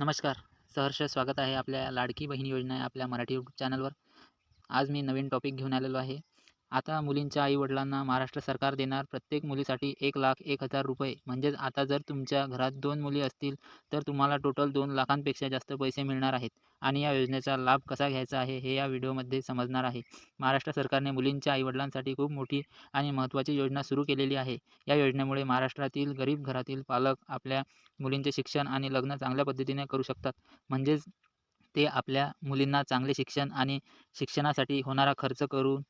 नमस्कार. सहर्ष स्वागत आहे आपल्या लाडकी बहीण योजना आपल्या मराठी यूट्यूब चॅनलवर आज मी नवीन टॉपिक घेऊन आलेलो आहे. आता मुलींच्या आईवडिलांना महाराष्ट्र सरकार देणार प्रत्येक मुलीसाठी एक लाख एक हजार रुपये. म्हणजेच आता जर तुमच्या घरात दोन मुली असतील तर तुम्हाला टोटल दोन लाखांपेक्षा जास्त पैसे मिळणार आहेत. आणि या योजनेचा लाभ कसा घ्यायचा आहे हे या व्हिडिओमध्ये समजणार आहे. महाराष्ट्र सरकारने मुलींच्या आईवडिलांसाठी खूप मोठी आणि महत्त्वाची योजना सुरू केलेली आहे. या योजनेमुळे महाराष्ट्रातील गरीब घरातील पालक आपल्या मुलींचे शिक्षण आणि लग्न चांगल्या पद्धतीने करू शकतात. म्हणजेच ते आपल्या मुलींना चांगले शिक्षण आणि शिक्षणासाठी होणारा खर्च करून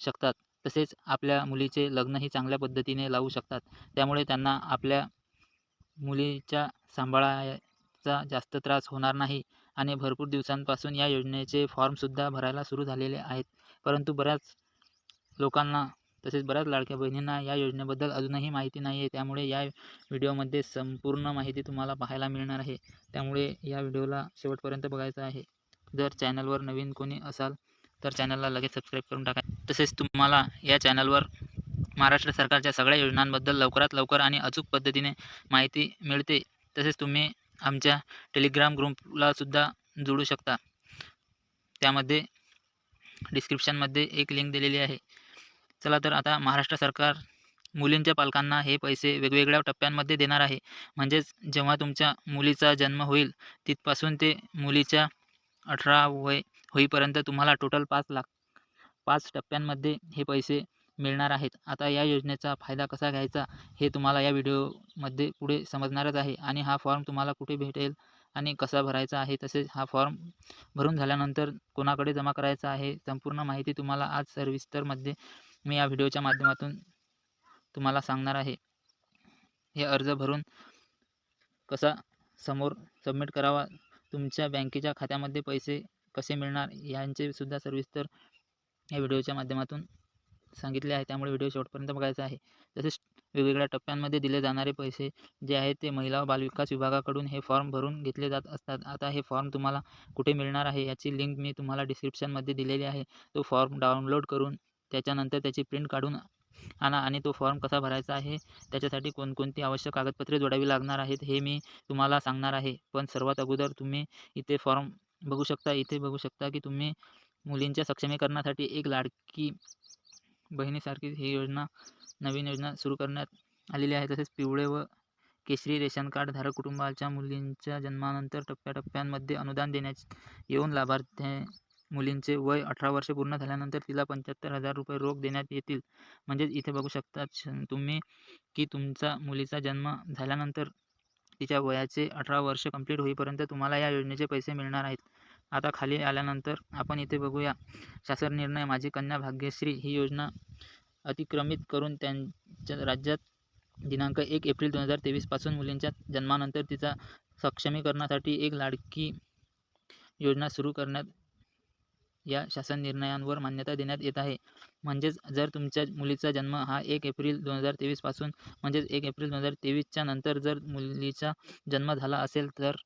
शकतात. तसेच आपल्या मुलीचे लग्नही चांगल्या पद्धतीने लावू शकतात. त्यामुळे त्यांना आपल्या मुलीच्या सांभाळायचा जास्त त्रास होणार नाही आणि भरपूर दिवसांपासून या योजनेचे फॉर्मसुद्धा भरायला सुरू झालेले आहेत. परंतु बऱ्याच लोकांना तसेच बऱ्याच लाडक्या बहिणींना या योजनेबद्दल अजूनही माहिती नाही आहे त्यामुळे या व्हिडिओमध्ये संपूर्ण माहिती तुम्हाला पाहायला मिळणार आहे. त्यामुळे या व्हिडिओला शेवटपर्यंत बघायचं आहे. जर चॅनलवर नवीन कोणी असाल तर चॅनलला लगेच सबस्क्राईब करून टाका. तसेच तुम्हाला या चॅनलवर महाराष्ट्र सरकारच्या सगळ्या योजनांबद्दल लवकरात लवकर आणि अचूक पद्धतीने माहिती मिळते. तसेच तुम्ही आमच्या टेलिग्राम ग्रुपलासुद्धा जोडू शकता. त्यामध्ये डिस्क्रिप्शनमध्ये एक लिंक दिलेली आहे. चला तर आता महाराष्ट्र सरकार मुलींच्या पालकांना हे पैसे वेगवेगळ्या टप्प्यांमध्ये देणार आहे. म्हणजेच जेव्हा तुमच्या मुलीचा जन्म होईल तिथपासून ते मुलीच्या अठरा वय होईपर्यंत तुम्हाला टोटल पाच लाख पाच टप्प्यांमध्ये हे पैसे मिळणार आहेत. आता या योजनेचा फायदा कसा घ्यायचा हे तुम्हाला या व्हिडिओमध्ये पुढे समजणारच आहे आणि हा फॉर्म तुम्हाला कुठे भेटेल आणि कसा भरायचा आहे तसेच हा फॉर्म भरून झाल्यानंतर कोणाकडे जमा करायचा आहे संपूर्ण माहिती तुम्हाला आज सर्विस्तरमध्ये मी या व्हिडिओच्या माध्यमातून तुम्हाला सांगणार आहे. हे अर्ज भरून कसा समोर सबमिट करावा तुमच्या बँकेच्या खात्यामध्ये पैसे कसे मिळणार यांचे सुद्धा सविस्तर या व्हिडिओच्या माध्यमातून सांगितले आहे. त्यामुळे व्हिडिओ शेवटपर्यंत बघायचा आहे. तसेच वेगवेगळ्या टप्प्यांमध्ये दिले जाणारे पैसे जे आहेत ते महिला व बालविकास विभागाकडून हे फॉर्म भरून घेतले जात असतात. आता हे फॉर्म तुम्हाला कुठे मिळणार आहे याची लिंक मी तुम्हाला डिस्क्रिप्शनमध्ये दिलेली आहे. तो फॉर्म डाउनलोड करून त्याच्यानंतर त्याची प्रिंट काढून आणा आणि तो फॉर्म कसा भरायचा आहे त्याच्यासाठी कोणकोणती आवश्यक कागदपत्रे जोडावी लागणार आहेत हे मी तुम्हाला सांगणार आहे. पण सर्वात अगोदर तुम्ही इथे फॉर्म बघू शकता इथे बघू शकता की तुम्ही मुलींच्या सक्षमीकरणासाठी एक लाडकी बहिणीसारखी ही योजना नवीन योजना सुरू करण्यात आलेली आहे. तसेच पिवळे व केशरी रेशन कार्ड धारक कुटुंबाच्या मुलींच्या जन्मानंतर टप्प्याटप्प्यांमध्ये अनुदान देण्यात येऊन लाभार्थी मुलींचे वय अठरा वर्षे पूर्ण झाल्यानंतर तिला पंच्याहत्तर हजार रुपये रोख देण्यात येतील. म्हणजेच इथे बघू शकता तुम्ही की तुमचा मुलीचा जन्म झाल्यानंतर तिच्या वयाचे अठरा वर्ष कंप्लीट होईपर्यंत तुम्हाला या योजनेचे पैसे मिळणार आहेत. आता खाली आल्यानंतर आपण इथे बघूया. शासन निर्णय माझी कन्या भाग्यश्री ही योजना अतिक्रमित करून त्यांच्या राज्यात दिनांक एक एप्रिल दोन हजार तेवीसपासून मुलींच्या जन्मानंतर तिचा सक्षमीकरणासाठी एक लाडकी योजना सुरू करण्यात या शासन निर्णयांवर मान्यता देण्यात येत आहे. म्हणजेच जर तुमच्या मुलीचा जन्म हा एक एप्रिल दोन हजार तेवीसपासून म्हणजेच एक एप्रिल दोन हजार तेवीसच्या नंतर जर मुलीचा जन्म झाला असेल तर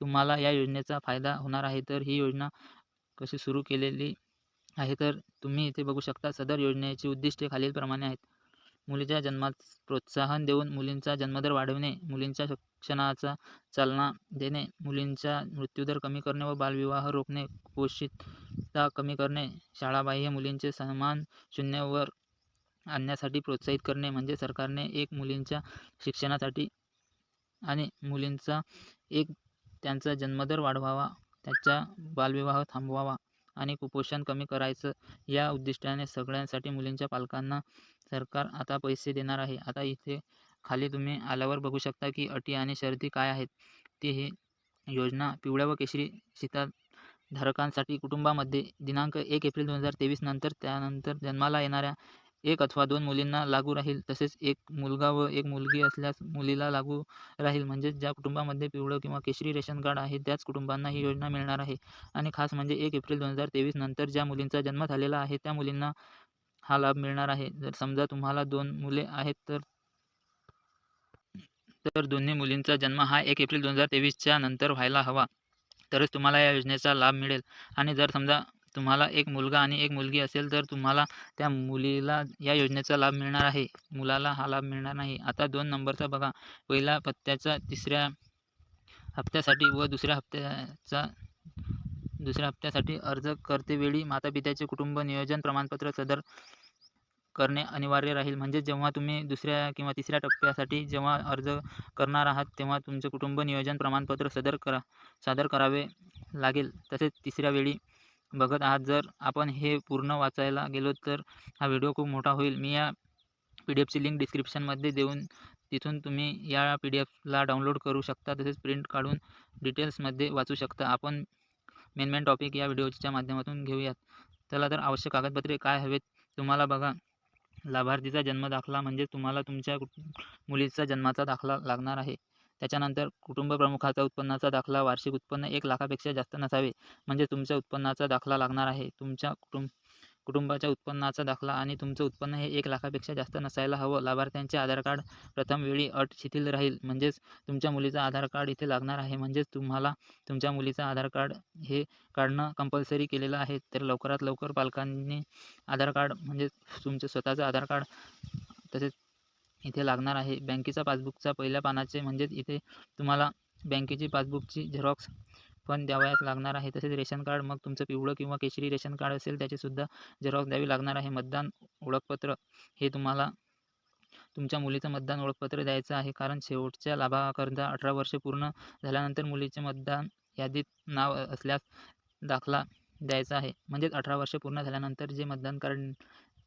तुम्हाला या योजनेचा फायदा होणार आहे. तर ही योजना कशी सुरू केलेली आहे? तर तुम्ही इथे बघू शकता सदर योजनेची उद्दिष्टे खालीलप्रमाणे आहेत. मुलीच्या जन्मास प्रोत्साहन देऊन मुलींचा जन्मदर वाढवणे मुलींच्या शिक्षणाचा चालना देणे मुलींचा मृत्यूदर कमी करणे व बालविवाह रोखणे कुपोषितता कमी करणे शाळाबाह्य मुलींचे सन्मान शून्यवर आणण्यासाठी प्रोत्साहित करणे म्हणजे सरकारने एक मुलींच्या शिक्षणासाठी आणि मुलींचा एक त्यांचा जन्मदर वाढवावा त्याचा बालविवाह थांबवावा. आणि कुपोषण कमी करायचं या उद्दिष्टाने सगळ्यांसाठी मुलींच्या पालकांना सरकार आता पैसे देणार आहे. आता इथे खाली तुम्ही आल्यावर बघू शकता की अटी आणि शर्ती काय आहेत. ते ही योजना पिवळ्या व केशरी धारकांसाठी कुटुंबामध्ये दिनांक एक एप्रिल दोन हजार तेवीस नंतर त्यानंतर जन्माला येणाऱ्या एक अथवा दोन मुलींना लागू राहील तसेच एक मुलगा व एक मुलगी असल्यास मुलीला लागू राहील. म्हणजेच ज्या कुटुंबामध्ये पिवळं किंवा केशरी रेशन कार्ड आहे त्याच कुटुंबांना ही योजना मिळणार आहे. आणि खास म्हणजे एक एप्रिल दोन हजार तेवीस नंतर ज्या मुलींचा जन्म झालेला आहे त्या मुलींना हा लाभ मिळणार आहे. जर समजा तुम्हाला दोन मुले आहेत तर तर दोन्ही मुलींचा जन्म हा एक एप्रिल दोन हजार तेवीसच्या नंतर व्हायला हवा. तरच तुम्हाला या योजनेचा लाभ मिळेल. आणि जर समजा तुम्हाला एक मुलगा आणि एक मुलगी असेल तर तुम्हाला त्या मुलीला या योजनेचा लाभ मिळणार आहे. मुलाला हा लाभ मिळणार नाही. आता दोन नंबरचा बघा. पहिला पत्त्याचा तिसऱ्या हप्त्यासाठी व दुसऱ्या हप्त्याचा दुसऱ्या हप्त्यासाठी अर्ज करतेवेळी मातापित्याचे कुटुंब नियोजन प्रमाणपत्र सदर करणे अनिवार्य राहील. म्हणजे जेव्हा तुम्ही दुसऱ्या किंवा तिसऱ्या टप्प्यासाठी जेव्हा अर्ज करणार आहात तेव्हा तुमचे कुटुंब नियोजन प्रमाणपत्र सदर करा सादर करावे लागेल. तसेच तिसऱ्या वेळी बघत आहात. जर आपण हे पूर्ण वाचायला गेलो तर हा व्हिडिओ खूप मोठा होईल. मी या पी डी एफची लिंक डिस्क्रिप्शनमध्ये देऊन तिथून तुम्ही या पी डी एफला डाउनलोड करू शकता. तसेच प्रिंट काढून डिटेल्समध्ये वाचू शकता. आपण मेन मेन टॉपिक या व्हिडिओच्या माध्यमातून घेऊयात. चला तर आवश्यक कागदपत्रे काय हवेत तुम्हाला बघा. लाभार्थीचा जन्म दाखला म्हणजे तुम्हाला तुमच्या मुलीचा जन्माचा दाखला लागणार आहे. त्याच्यानंतर कुटुंब प्रमुखाचा उत्पन्नाचा दाखला वार्षिक उत्पन्न एक लाखापेक्षा जास्त नसावे. म्हणजे तुमच्या उत्पन्नाचा दाखला लागणार आहे. तुमच्या कुटुंब कुटुंबाच्या उत्पन्नाचा दाखला आणि तुमचं उत्पन्न हे एक लाखापेक्षा जास्त नसायला हवं. लाभार्थ्यांचे आधार कार्ड प्रथम वेळी अट शिथिल राहील. म्हणजेच तुमच्या मुलीचं आधार कार्ड इथे लागणार आहे. म्हणजेच तुम्हाला तुमच्या मुलीचं आधार कार्ड हे काढणं कंपल्सरी केलेलं आहे. तर लवकरात लवकर पालकांनी आधार कार्ड म्हणजे तुमचं स्वतःचं आधार कार्ड तसेच इथे लागणार आहे. बँकेचा पासबुकचा पहिल्या पानाचे म्हणजेच इथे तुम्हाला बँकेची पासबुकची झेरॉक्स पण द्यावयास लागणार आहे. तसेच रेशन कार्ड मग तुमचं पिवळं किंवा केशरी रेशन कार्ड असेल त्याचेसुद्धा झेरॉक्स द्यावी लागणार आहे. मतदान ओळखपत्र हे तुम्हाला तुमच्या मुलीचं मतदान ओळखपत्र द्यायचं आहे. कारण शेवटच्या लाभाकरता अठरा वर्षे पूर्ण झाल्यानंतर मुलीचे मतदान यादीत नाव असल्यास दाखला द्यायचा आहे. म्हणजेच अठरा वर्षे पूर्ण झाल्यानंतर जे मतदान कार्ड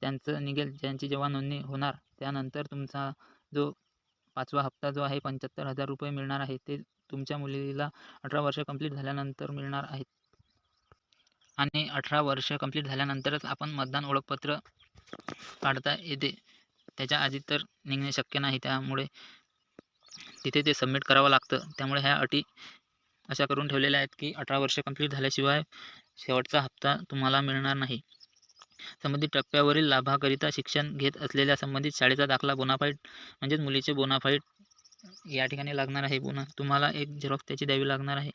त्यांचं निघेल ज्यांची जेव्हा नोंदणी होणार त्यानंतर तुमचा जो पाचवा हप्ता जो आहे पंच्याहत्तर हजार रुपये मिळणार आहे ते तुमच्या मुलीला अठरा वर्ष कंप्लीट झाल्यानंतर मिळणार आहेत. आणि अठरा वर्ष कंप्लीट झाल्यानंतरच आपण मतदान ओळखपत्र काढता येते. त्याच्या आधी तर निघणे शक्य नाही त्यामुळे तिथे ते सबमिट करावं लागतं. त्यामुळे ह्या अटी अशा करून ठेवलेल्या आहेत की अठरा वर्ष कंप्लीट झाल्याशिवाय शेवटचा हप्ता तुम्हाला मिळणार नाही. संबंधित टप्प्यावरील लाभाकरिता शिक्षण घेत असलेल्या संबंधित शाळेचा दाखला बोनाफाईट म्हणजेच मुलीचे बोनाफाईट या ठिकाणी लागणार आहे. बोना तुम्हाला एक झेरॉक्स त्याची द्यावी लागणार आहे.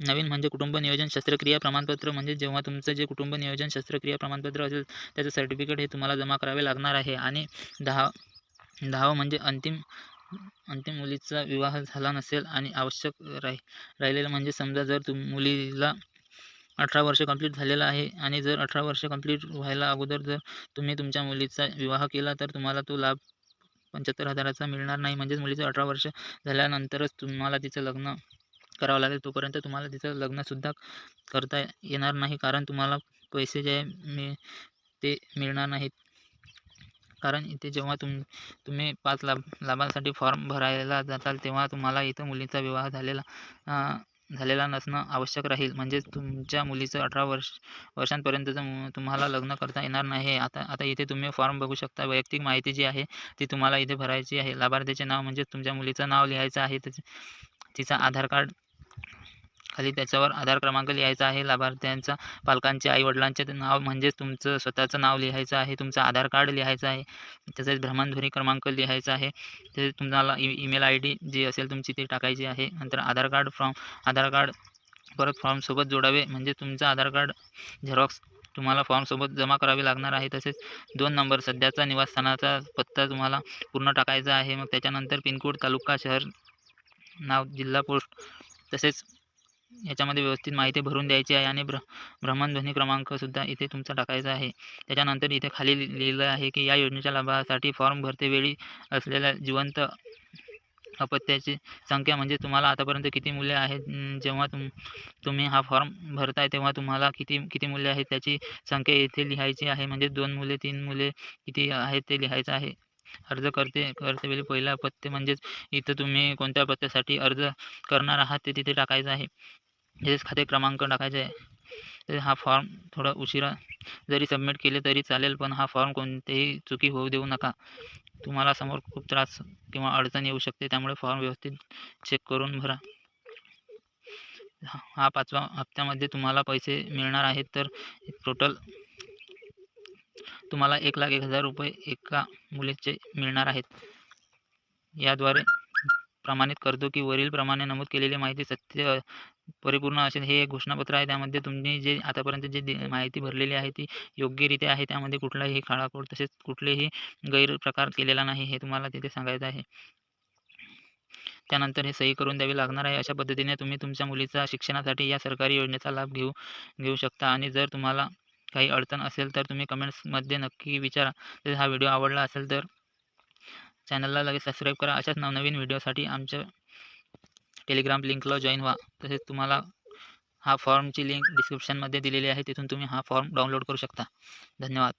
नवीन म्हणजे कुटुंब नियोजन शस्त्रक्रिया प्रमाणपत्र म्हणजे जेव्हा तुमचं जे कुटुंब नियोजन शस्त्रक्रिया प्रमाणपत्र असेल त्याचं सर्टिफिकेट हे तुम्हाला जमा करावे लागणार आहे. आणि दहा दहावं म्हणजे अंतिम अंतिम मुलीचा विवाह झाला नसेल आणि आवश्यक राही राहिलेलं म्हणजे समजा जर तुम मुलीला अठरा वर्ष कंप्लीट झालेलं आहे आणि जर अठरा वर्ष कंप्लीट व्हायला अगोदर जर तुम्ही तुमच्या मुलीचा विवाह केला तर तुम्हाला तो लाभ पंच्याहत्तर हजाराचा मिळणार नाही. म्हणजेच मुलीचं अठरा वर्ष झाल्यानंतरच तुम्हाला तिचं लग्न करावं लागेल. तोपर्यंत तुम्हाला तिचं लग्नसुद्धा करता येणार नाही कारण तुम्हाला पैसे जे मी ते मिळणार नाहीत. कारण इथे जेव्हा तुम तुम्ही पाच लाभ लाभांसाठी फॉर्म भरायला जाताल तेव्हा तुम्हाला इथं मुलीचा विवाह झालेला झालेला नसणं आवश्यक राहील. म्हणजेच तुमच्या मुलीचं अठरा वर्ष वर्षांपर्यंतचं तुम्हाला लग्न करता येणार नाही. आता आता इथे तुम्ही फॉर्म बघू शकता. वैयक्तिक माहिती जी आहे ती तुम्हाला इथे भरायची आहे. लाभार्थीचे नाव म्हणजे तुमच्या मुलीचं नाव लिहायचं आहे. त्याचे तिचा आधार कार्ड खाली त्याच्यावर आधार क्रमांक लिहायचा आहे. लाभार्थ्यांचा पालकांचे आईवडिलांचे नाव म्हणजेच तुमचं स्वतःचं नाव लिहायचं आहे. तुमचं आधार कार्ड लिहायचं आहे. तसेच भ्रमणध्वनी क्रमांक लिहायचा आहे. तसेच तुम्हाला ई ईमेल आय डी जी असेल तुमची ती टाकायची आहे. नंतर Aadhaar card form Aadhaar card परत फॉर्मसोबत जोडावे. म्हणजे तुमचं आधार कार्ड झेरॉक्स तुम्हाला फॉर्मसोबत जमा करावे लागणार आहे. तसेच दोन नंबर सध्याचा निवासस्थानाचा पत्ता तुम्हाला पूर्ण टाकायचा आहे. मग त्याच्यानंतर पिनकोड तालुका शहर नाव जिल्हा पोस्ट तसेच याच्यामध्ये व्यवस्थित माहिती भरून द्यायची आहे आणि भ्र भ्रमणध्वनी क्रमांकसुद्धा इथे तुमचा टाकायचा आहे. त्याच्यानंतर इथे खाली लिहिलं आहे की या योजनेच्या लाभासाठी फॉर्म भरतेवेळी असलेल्या जिवंत अपत्याची संख्या म्हणजे तुम्हाला आतापर्यंत किती मूल्य आहेत जेव्हा तुम तुम्ही हा फॉर्म भरताय तेव्हा तुम्हाला किती किती मूल्य आहेत त्याची संख्या इथे लिहायची आहे. म्हणजे दोन मुले तीन मुले किती आहेत ते लिहायचं आहे. अर्ज करते करतेवेळी पहिला पत्ते म्हणजेच इथं तुम्ही कोणत्या पत्त्यासाठी अर्ज करणार आहात ते तिथे टाकायचं आहे. तसेच खाते क्रमांक टाकायचे आहे हा फॉर्म थोडा उशिरा जरी सबमिट केले तरी चालेल पण हा फॉर्म कोणतेही चुकी होऊ देऊ नका. तुम्हाला समोर खूप त्रास किंवा अडचण येऊ शकते त्यामुळे फॉर्म व्यवस्थित चेक करून भरा. हा पाचवा हप्त्यामध्ये तुम्हाला पैसे मिळणार आहेत तर टोटल तुम्हाला एक लाख एक हजार रुपये एका मुलीचे मिळणार आहेत. याद्वारे प्रमाणित करतो की वरील प्रमाणे नमूद केलेली माहिती सत्य परिपूर्ण असेल हे एक घोषणापत्र आहे. त्यामध्ये तुम्ही जे आतापर्यंत जे माहिती भरलेली आहे ती योग्यरित्या आहे. त्यामध्ये कुठलाही खाडाखोड तसेच कुठलेही गैरप्रकार केलेला नाही हे तुम्हाला तिथे सांगायचं आहे. त्यानंतर हे सही करून द्यावी लागणार आहे. अशा पद्धतीने तुम्ही तुमच्या मुलीचा शिक्षणासाठी या सरकारी योजनेचा लाभ घेऊ घेऊ शकता. आणि जर तुम्हाला काही अडचण असेल तर तुम्ही कमेंट्समध्ये नक्की विचारा. जर हा व्हिडिओ आवडला असेल तर चॅनलला लगेच सबस्क्राईब करा. अशाच नवनवीन व्हिडिओसाठी आमच्या टेलिग्राम लिंकला जॉईन व्हा. तसेच तुम्हाला हा फॉर्मची लिंक डिस्क्रिप्शनमध्ये दिलेली आहे. तिथून तुम्ही हा फॉर्म डाउनलोड करू शकता. धन्यवाद.